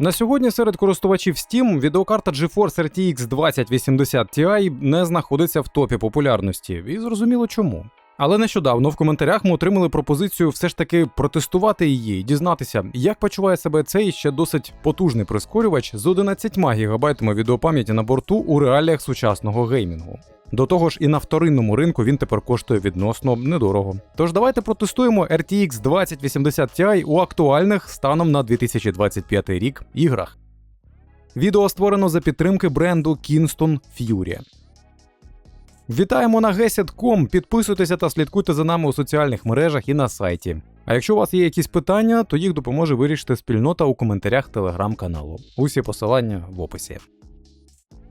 На сьогодні серед користувачів Steam відеокарта GeForce RTX 2080 Ti не знаходиться в топі популярності, і зрозуміло чому. Але нещодавно в коментарях ми отримали пропозицію все ж таки протестувати її і дізнатися, як почуває себе цей ще досить потужний прискорювач з 11 ГБ відеопам'яті на борту у реаліях сучасного геймінгу. До того ж, і на вторинному ринку він тепер коштує відносно недорого. Тож давайте протестуємо RTX 2080 Ti у актуальних станом на 2025 рік іграх. Відео створено за підтримки бренду Kingston Fury. Вітаємо на Gesit.com, Підписуйтеся та слідкуйте за нами у соціальних мережах і на сайті. А якщо у вас є якісь питання, то їх допоможе вирішити спільнота у коментарях телеграм-каналу. Усі посилання в описі.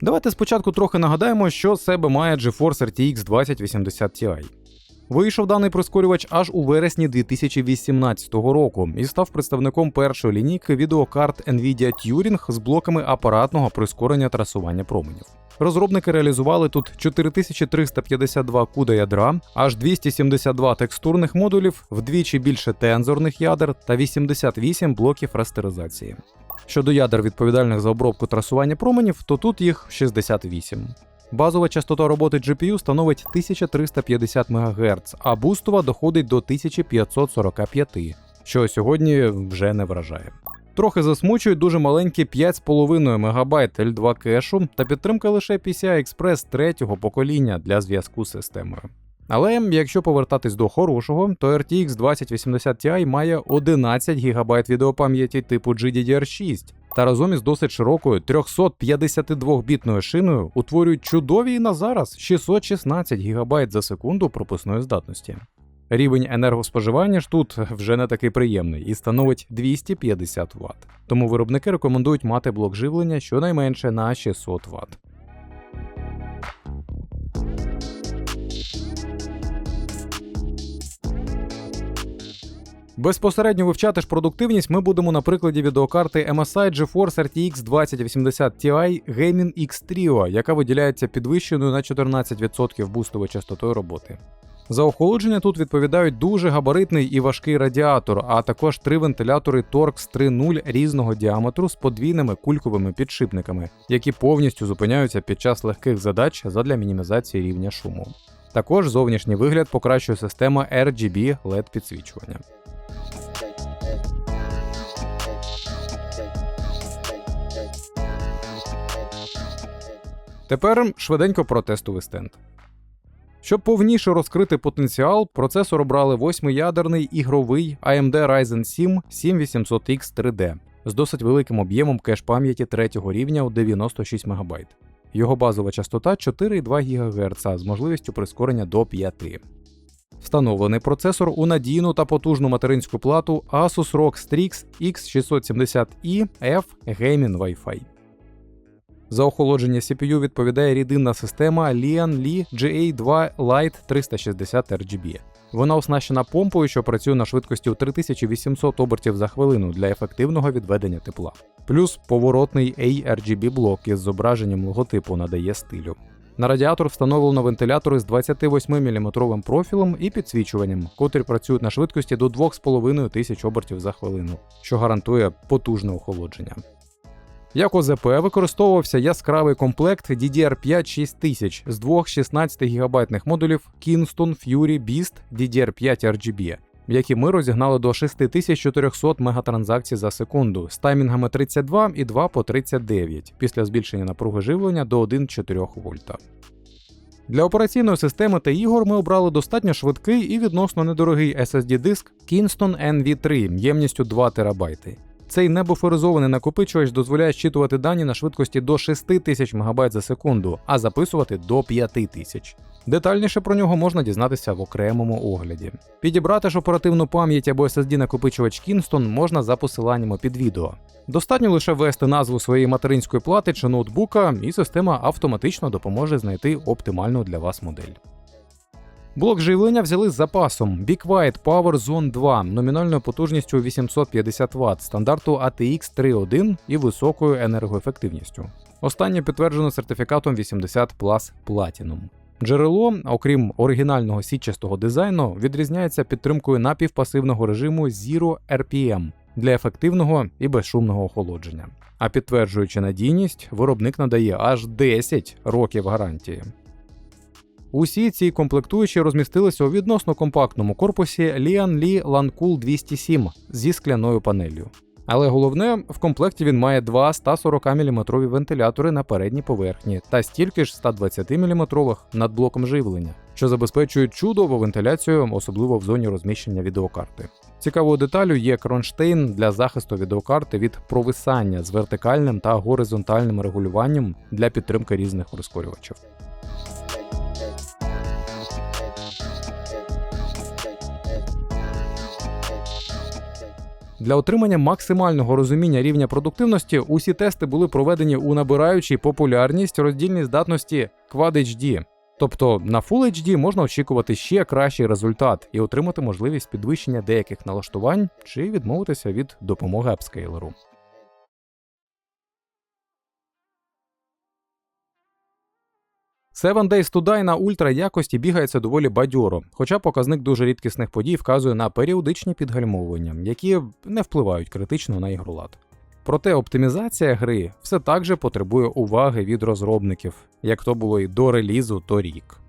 Давайте спочатку трохи нагадаємо, що себе має GeForce RTX 2080 Ti. Вийшов даний прискорювач аж у вересні 2018 року і став представником першої лінійки відеокарт Nvidia Turing з блоками апаратного прискорення трасування променів. Розробники реалізували тут 4352 куда ядра, аж 272 текстурних модулів, вдвічі більше тензорних ядер та 88 блоків растеризації. Щодо ядер відповідальних за обробку трасування променів, то тут їх 68. Базова частота роботи GPU становить 1350 МГц, а бустова доходить до 1545, що сьогодні вже не вражає. Трохи засмучують дуже маленькі 5,5 МБ L2 кешу та підтримка лише PCI Express третього покоління для зв'язку з системою. Але якщо повертатись до хорошого, то RTX 2080 Ti має 11 ГБ відеопам'яті типу GDDR6 та разом із досить широкою 352-бітною шиною утворюють чудові на зараз 616 ГБ за секунду пропускної здатності. Рівень енергоспоживання ж тут вже не такий приємний і становить 250 Вт. Тому виробники рекомендують мати блок живлення щонайменше на 600 Вт. Безпосередньо вивчати ж продуктивність ми будемо на прикладі відеокарти MSI GeForce RTX 2080 Ti Gaming X Trio, яка виділяється підвищеною на 14% бустовою частотою роботи. За охолодження тут відповідають дуже габаритний і важкий радіатор, а також три вентилятори Torx 3.0 різного діаметру з подвійними кульковими підшипниками, які повністю зупиняються під час легких задач задля мінімізації рівня шуму. Також зовнішній вигляд покращує система RGB LED підсвічування. Тепер швиденько про тестовий стенд. Щоб повніше розкрити потенціал, процесор обрали 8-ядерний ігровий AMD Ryzen 7 7800X 3D з досить великим об'ємом кеш пам'яті третього рівня у 96 МБ. Його базова частота 4,2 ГГц з можливістю прискорення до 5. Встановлений процесор у надійну та потужну материнську плату Asus ROG Strix X670E F Gaming Wi-Fi. За охолодження CPU відповідає рідинна система Lian Li GA2 Lite 360 RGB. Вона оснащена помпою, що працює на швидкості у 3800 обертів за хвилину для ефективного відведення тепла. Плюс поворотний ARGB блок із зображенням логотипу надає стилю. На радіатор встановлено вентилятори з 28-мм профілем і підсвічуванням, котрі працюють на швидкості до 2500 обертів за хвилину, що гарантує потужне охолодження. Як ОЗП використовувався яскравий комплект DDR5 6000 з двох 16 гігабайтних модулів Kingston Fury Beast DDR5 RGB, які ми розігнали до 6400 мегатранзакцій за секунду з таймінгами 32 і 2 по 39 після збільшення напруги живлення до 1,4 вольта. Для операційної системи та ігор ми обрали достатньо швидкий і відносно недорогий SSD-диск Kingston NV3 ємністю 2 ТБ. Цей небуферизований накопичувач дозволяє щитувати дані на швидкості до 6000 МБ за секунду, а записувати до 5000. Детальніше про нього можна дізнатися в окремому огляді. Підібрати ж оперативну пам'ять або SSD накопичувач Kingston можна за посиланнями під відео. Достатньо лише ввести назву своєї материнської плати чи ноутбука, і система автоматично допоможе знайти оптимальну для вас модель. Блок живлення взяли з запасом White Power Zone 2 номінальною потужністю 850 Вт, стандарту ATX 3.1 і високою енергоефективністю. Останнє підтверджено сертифікатом 80 Plus Platinum. Джерело, окрім оригінального сітчастого дизайну, відрізняється підтримкою напівпасивного режиму Zero RPM, для ефективного і безшумного охолодження. А підтверджуючи надійність, виробник надає аж 10 років гарантії. Усі ці комплектуючі розмістилися у відносно компактному корпусі Lian Li Lancool 207 зі скляною панелью. Але головне, в комплекті він має два 140 мм вентилятори на передній поверхні та стільки ж 120 мм над блоком живлення, що забезпечують чудову вентиляцію, особливо в зоні розміщення відеокарти. Цікавою деталю є кронштейн для захисту відеокарти від провисання з вертикальним та горизонтальним регулюванням для підтримки різних прискорювачів. Для отримання максимального розуміння рівня продуктивності усі тести були проведені у набираючій популярність роздільній здатності Quad HD. Тобто на Full HD можна очікувати ще кращий результат і отримати можливість підвищення деяких налаштувань чи відмовитися від допомоги апскейлеру. Seven Days to Die на ультра якості бігається доволі бадьоро, хоча показник дуже рідкісних подій вказує на періодичні підгальмовування, які не впливають критично на ігролад. Проте оптимізація гри все так же потребує уваги від розробників, як то було і до релізу торік.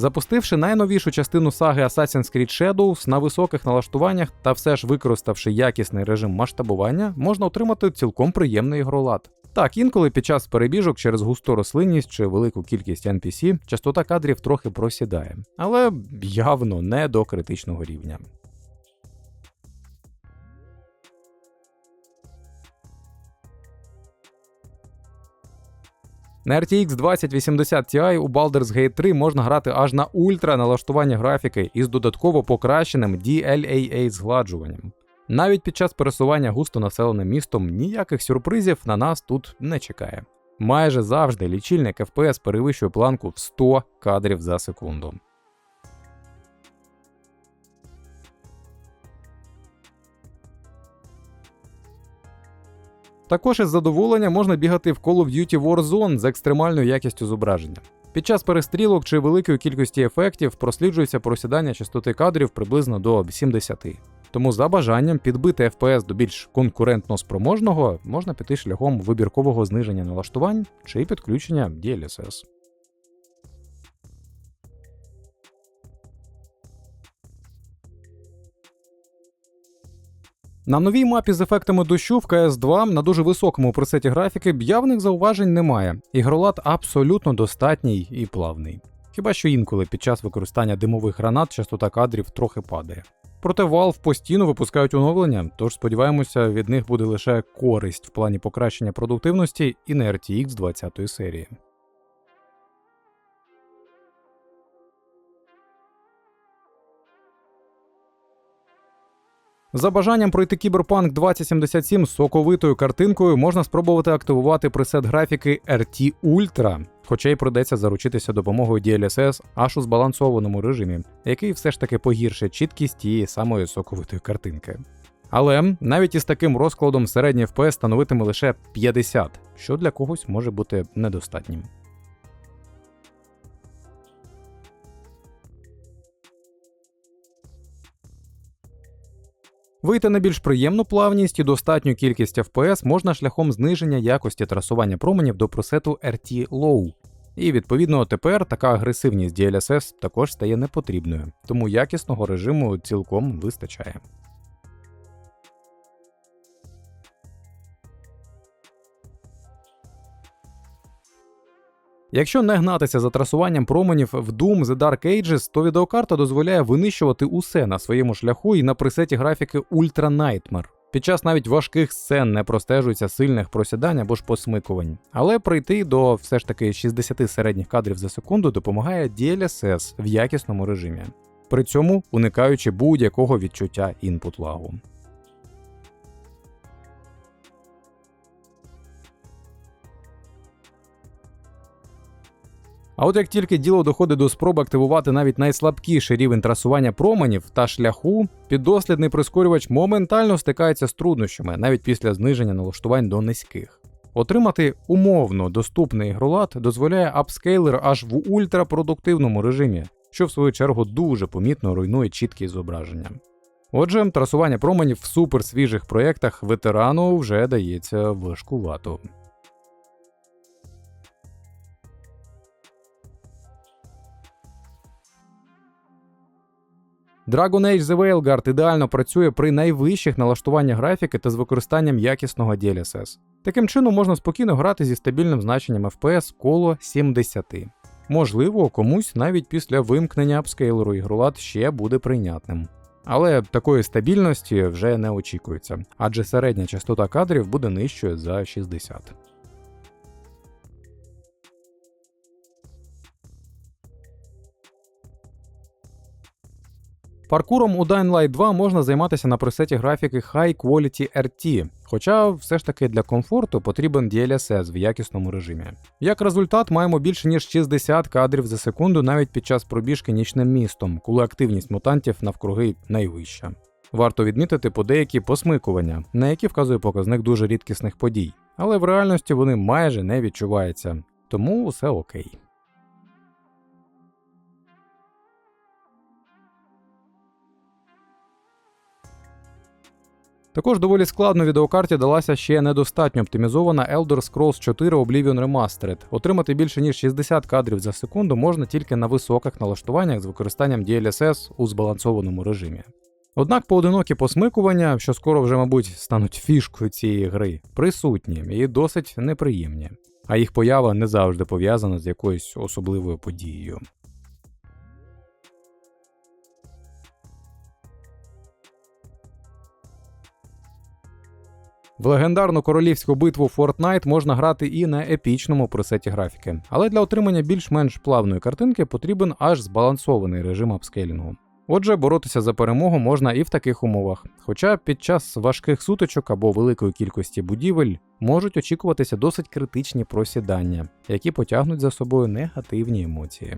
Запустивши найновішу частину саги Assassin's Creed Shadows на високих налаштуваннях та все ж використавши якісний режим масштабування, можна отримати цілком приємний ігролад. Так, інколи під час перебіжок через густу рослинність чи велику кількість NPC частота кадрів трохи просідає, але явно не до критичного рівня. На RTX 2080 Ti у Baldur's Gate 3 можна грати аж на ультра налаштування графіки із додатково покращеним DLAA згладжуванням. Навіть під час пересування густо населеним містом ніяких сюрпризів на нас тут не чекає. Майже завжди лічильник FPS перевищує планку в 100 кадрів за секунду. Також із задоволенням можна бігати в Call of Duty Warzone з екстремальною якістю зображення. Під час перестрілок чи великої кількості ефектів просліджується просідання частоти кадрів приблизно до 70. Тому за бажанням підбити FPS до більш конкурентно спроможного можна піти шляхом вибіркового зниження налаштувань чи підключення DLSS. На новій мапі з ефектами дощу в CS2 на дуже високому пресеті графіки явних зауважень немає. Ігролад абсолютно достатній і плавний. Хіба що інколи під час використання димових гранат частота кадрів трохи падає. Проте Valve постійно випускають оновлення, тож сподіваємося, від них буде лише користь в плані покращення продуктивності і на RTX 20 серії. За бажанням пройти Cyberpunk 2077 з соковитою картинкою можна спробувати активувати пресет графіки RT Ultra, хоча й придеться заручитися допомогою DLSS аж у збалансованому режимі, який все ж таки погіршить чіткість тієї самої соковитої картинки. Але навіть із таким розкладом середній FPS становитиме лише 50, що для когось може бути недостатнім. Вийти на більш приємну плавність і достатню кількість FPS можна шляхом зниження якості трасування променів до пресету RT Low. І відповідно тепер така агресивність DLSS також стає непотрібною, тому якісного режиму цілком вистачає. Якщо не гнатися за трасуванням променів в Doom The Dark Ages, то відеокарта дозволяє винищувати усе на своєму шляху і на пресеті графіки Ultra Nightmare. Під час навіть важких сцен не простежується сильних просідань або ж посмикувань, але прийти до все ж таки 60 середніх кадрів за секунду допомагає DLSS в якісному режимі, при цьому уникаючи будь-якого відчуття інпут лагу. А от як тільки діло доходить до спроби активувати навіть найслабкіший рівень трасування променів та шляху, піддослідний прискорювач моментально стикається з труднощами навіть після зниження налаштувань до низьких. Отримати умовно доступний ігролад дозволяє апскейлер аж в ультрапродуктивному режимі, що в свою чергу дуже помітно руйнує чіткість зображення. Отже, трасування променів в суперсвіжих проєктах ветерану вже дається важкувато. Dragon Age The Veilguard ідеально працює при найвищих налаштуваннях графіки та з використанням якісного DLSS. Таким чином можна спокійно грати зі стабільним значенням FPS коло 70. Можливо, комусь навіть після вимкнення апскейлеру ігролад ще буде прийнятним. Але такої стабільності вже не очікується, адже середня частота кадрів буде нижчою за 60. Паркуром у Dying Light 2 можна займатися на пресеті графіки High Quality RT, хоча все ж таки для комфорту потрібен DLSS в якісному режимі. Як результат, маємо більше ніж 60 кадрів за секунду навіть під час пробіжки нічним містом, коли активність мутантів навкруги найвища. Варто відмітити по деякі посмикування, на які вказує показник дуже рідкісних подій, але в реальності вони майже не відчуваються, тому все окей. Також доволі складно відеокарті далася ще недостатньо оптимізована Elder Scrolls 4 Oblivion Remastered. Отримати більше ніж 60 кадрів за секунду можна тільки на високих налаштуваннях з використанням DLSS у збалансованому режимі. Однак поодинокі посмикування, що скоро вже, мабуть, стануть фішкою цієї гри, присутні і досить неприємні, а їх поява не завжди пов'язана з якоюсь особливою подією. В легендарну королівську битву Fortnite можна грати і на епічному пресеті графіки, але для отримання більш-менш плавної картинки потрібен аж збалансований режим апскейлінгу. Отже, боротися за перемогу можна і в таких умовах, хоча під час важких сутичок або великої кількості будівель можуть очікуватися досить критичні просідання, які потягнуть за собою негативні емоції.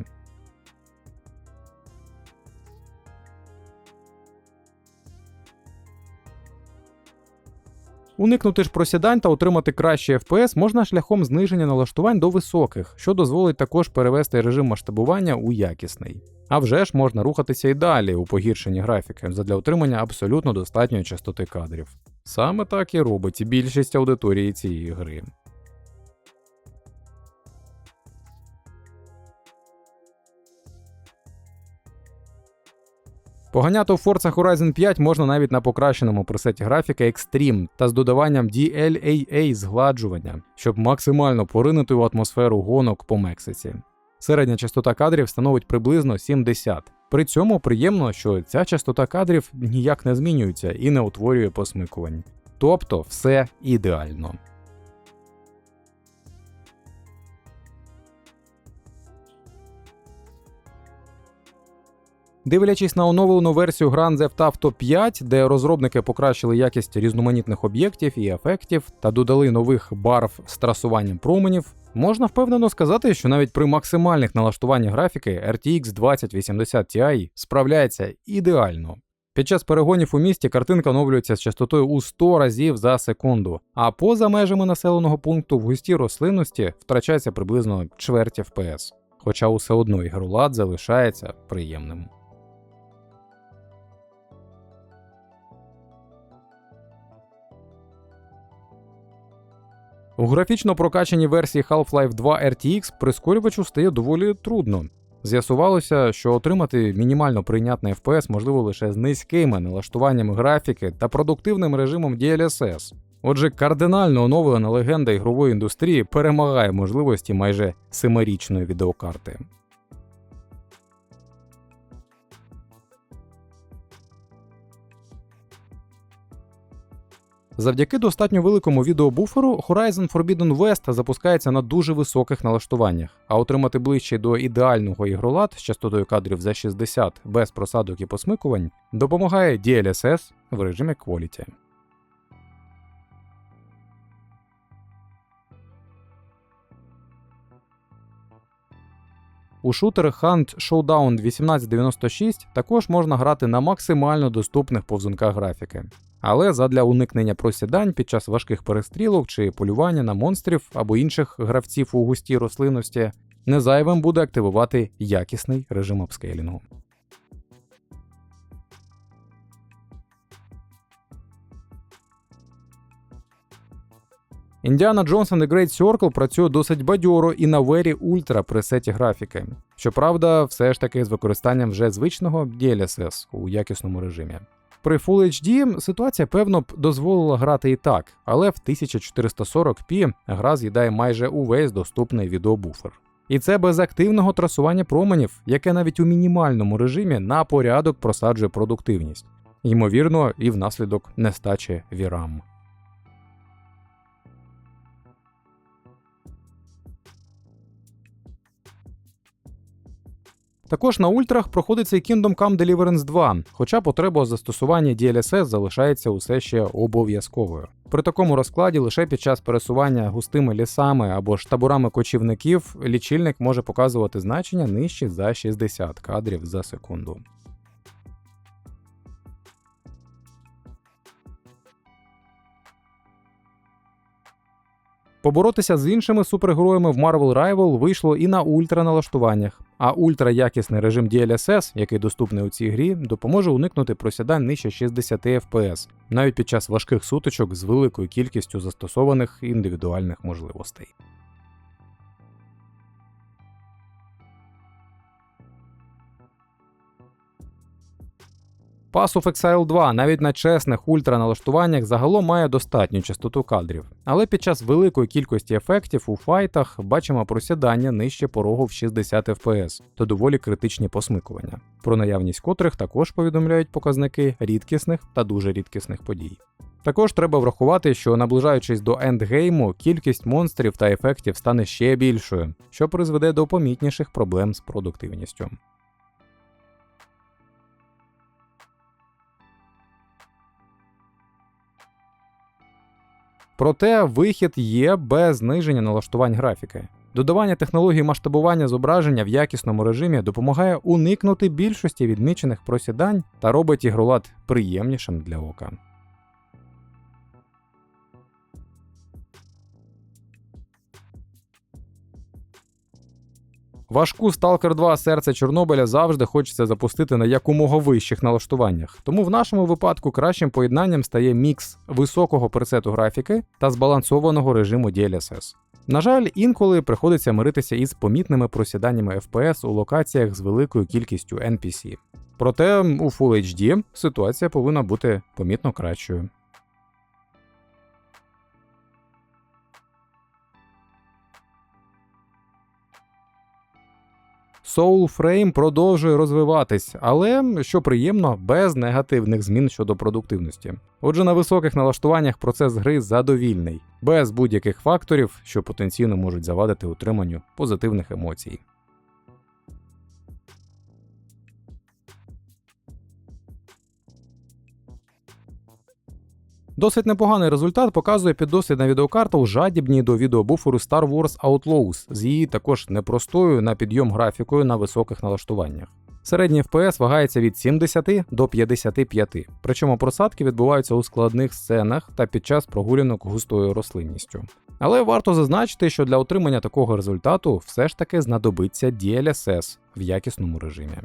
Уникнути ж просідань та отримати кращий FPS можна шляхом зниження налаштувань до високих, що дозволить також перевести режим масштабування у якісний. А вже ж можна рухатися і далі у погіршенні графіки задля отримання абсолютно достатньої частоти кадрів. Саме так і робить більшість аудиторії цієї гри. Поганяти у Forza Horizon 5 можна навіть на покращеному пресеті графіки Extreme та з додаванням DLAA згладжування, щоб максимально поринути в атмосферу гонок по Мексиці. Середня частота кадрів становить приблизно 70. При цьому приємно, що ця частота кадрів ніяк не змінюється і не утворює посмикувань. Тобто все ідеально. Дивлячись на оновлену версію Grand Theft Auto 5, де розробники покращили якість різноманітних об'єктів і ефектів та додали нових барв з трасуванням променів, можна впевнено сказати, що навіть при максимальних налаштуваннях графіки RTX 2080 Ti справляється ідеально. Під час перегонів у місті картинка оновлюється з частотою у 100 разів за секунду, а поза межами населеного пункту в густій рослинності втрачається приблизно чверть FPS. Хоча усе одно ігролад залишається приємним. У графічно прокачаній версії Half-Life 2 RTX прискорювачу стає доволі трудно. З'ясувалося, що отримати мінімально прийнятний FPS можливо лише з низькими налаштуваннями графіки та продуктивним режимом DLSS. Отже, кардинально оновлена легенда ігрової індустрії перемагає можливості майже семирічної відеокарти. Завдяки достатньо великому відеобуферу Horizon Forbidden West запускається на дуже високих налаштуваннях, а отримати ближче до ідеального ігролад з частотою кадрів за 60 без просадок і посмикувань допомагає DLSS в режимі Quality. У шутер Hunt Showdown 1896 також можна грати на максимально доступних повзунках графіки. Але задля уникнення просідань під час важких перестрілок чи полювання на монстрів або інших гравців у густій рослинності, незайвим буде активувати якісний режим апскейлінгу. Індіана Джонс and The Great Circle працює досить бадьоро і на Very Ultra пресеті графіки. Щоправда, все ж таки з використанням вже звичного DLSS у якісному режимі. При Full HD ситуація, певно, б дозволила грати і так, але в 1440p гра з'їдає майже увесь доступний відеобуфер. І це без активного трасування променів, яке навіть у мінімальному режимі на порядок просаджує продуктивність, ймовірно, і внаслідок нестачі VRAM. Також на ультрах проходиться і Kingdom Come Deliverance 2, хоча потреба у застосуванні DLSS залишається усе ще обов'язковою. При такому розкладі лише під час пересування густими лісами або ж таборами кочівників лічильник може показувати значення нижче за 60 кадрів за секунду. Поборотися з іншими супергероями в Marvel Rival вийшло і на ультраналаштуваннях. А ультраякісний режим DLSS, який доступний у цій грі, допоможе уникнути просідань нижче 60 FPS, навіть під час важких сутичок з великою кількістю застосованих індивідуальних можливостей. Pass of Exile 2 навіть на чесних ультраналаштуваннях загалом має достатню частоту кадрів, але під час великої кількості ефектів у файтах бачимо просідання нижче порогу в 60 FPS та доволі критичні посмикування, про наявність котрих також повідомляють показники рідкісних та дуже рідкісних подій. Також треба врахувати, що наближаючись до ендгейму, кількість монстрів та ефектів стане ще більшою, що призведе до помітніших проблем з продуктивністю. Проте вихід є без зниження налаштувань графіки. Додавання технології масштабування зображення в якісному режимі допомагає уникнути більшості відмічених просідань та робить ігролад приємнішим для ока. Важку Stalker 2 серце Чорнобиля завжди хочеться запустити на якомога вищих налаштуваннях. Тому в нашому випадку кращим поєднанням стає мікс високого пресету графіки та збалансованого режиму DLSS. На жаль, інколи приходиться миритися із помітними просіданнями FPS у локаціях з великою кількістю NPC. Проте у Full HD ситуація повинна бути помітно кращою. Soulframe продовжує розвиватись, але що приємно, без негативних змін щодо продуктивності. Отже, на високих налаштуваннях процес гри задовільний, без будь-яких факторів, що потенційно можуть завадити утриманню позитивних емоцій. Досить непоганий результат показує піддослідна відеокарта у жадібній до відеобуферу Star Wars Outlaws з її також непростою на підйом графікою на високих налаштуваннях. Середній FPS вагається від 70 до 55, причому просадки відбуваються у складних сценах та під час прогулянок густою рослинністю. Але варто зазначити, що для отримання такого результату все ж таки знадобиться DLSS в якісному режимі.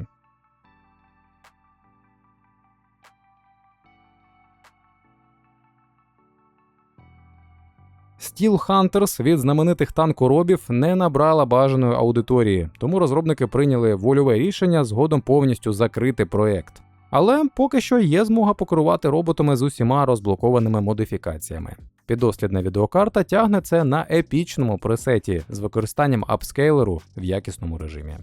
Steel Hunters від знаменитих танкоробів не набрала бажаної аудиторії, тому розробники прийняли вольове рішення згодом повністю закрити проект. Але поки що є змога покерувати роботами з усіма розблокованими модифікаціями. Підослідна відеокарта тягне це на епічному пресеті з використанням апскейлеру в якісному режимі.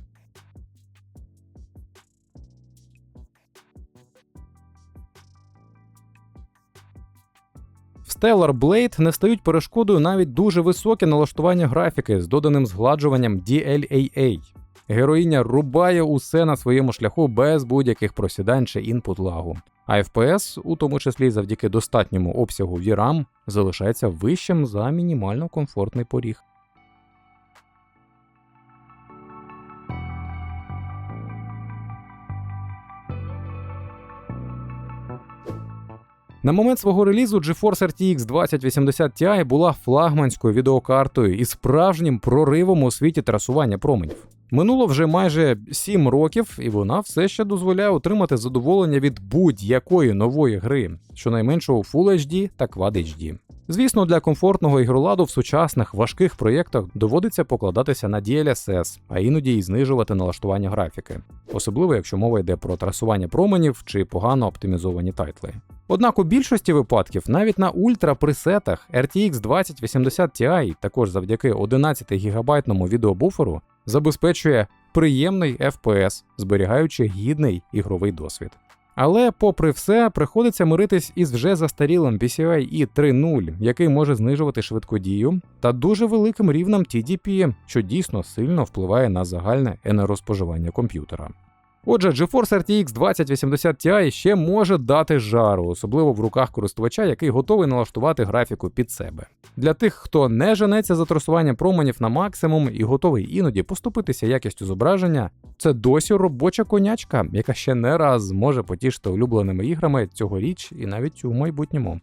Stellar Blade не стають перешкодою навіть дуже високі налаштування графіки з доданим згладжуванням DLAA. Героїня рубає усе на своєму шляху без будь-яких просідань чи інпут лагу. А FPS, у тому числі завдяки достатньому обсягу VRAM, залишається вищим за мінімально комфортний поріг. На момент свого релізу GeForce RTX 2080 Ti була флагманською відеокартою і справжнім проривом у світі трасування променів. Минуло вже майже 7 років, і вона все ще дозволяє отримати задоволення від будь-якої нової гри, щонайменше у Full HD та Quad HD. Звісно, для комфортного ігроладу в сучасних важких проєктах доводиться покладатися на DLSS, а іноді й знижувати налаштування графіки, особливо якщо мова йде про трасування променів чи погано оптимізовані тайтли. Однак у більшості випадків навіть на ультрапресетах RTX 2080 Ti, також завдяки 11 гігабайтному відеобуферу, забезпечує приємний FPS, зберігаючи гідний ігровий досвід. Але, попри все, приходиться миритись із вже застарілим PCIe e 3.0, який може знижувати швидкодію, та дуже великим рівнем TDP, що дійсно сильно впливає на загальне енергоспоживання комп'ютера. Отже, GeForce RTX 2080 Ti ще може дати жару, особливо в руках користувача, який готовий налаштувати графіку під себе. Для тих, хто не женеться за трасування променів на максимум і готовий іноді поступитися якістю зображення, це досі робоча конячка, яка ще не раз зможе потішити улюбленими іграми цьогоріч і навіть у майбутньому.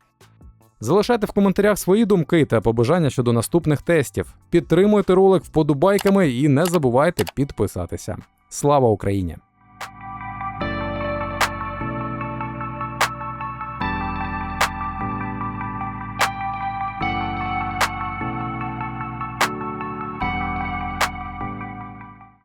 Залишайте в коментарях свої думки та побажання щодо наступних тестів. Підтримуйте ролик вподобайками і не забувайте підписатися. Слава Україні!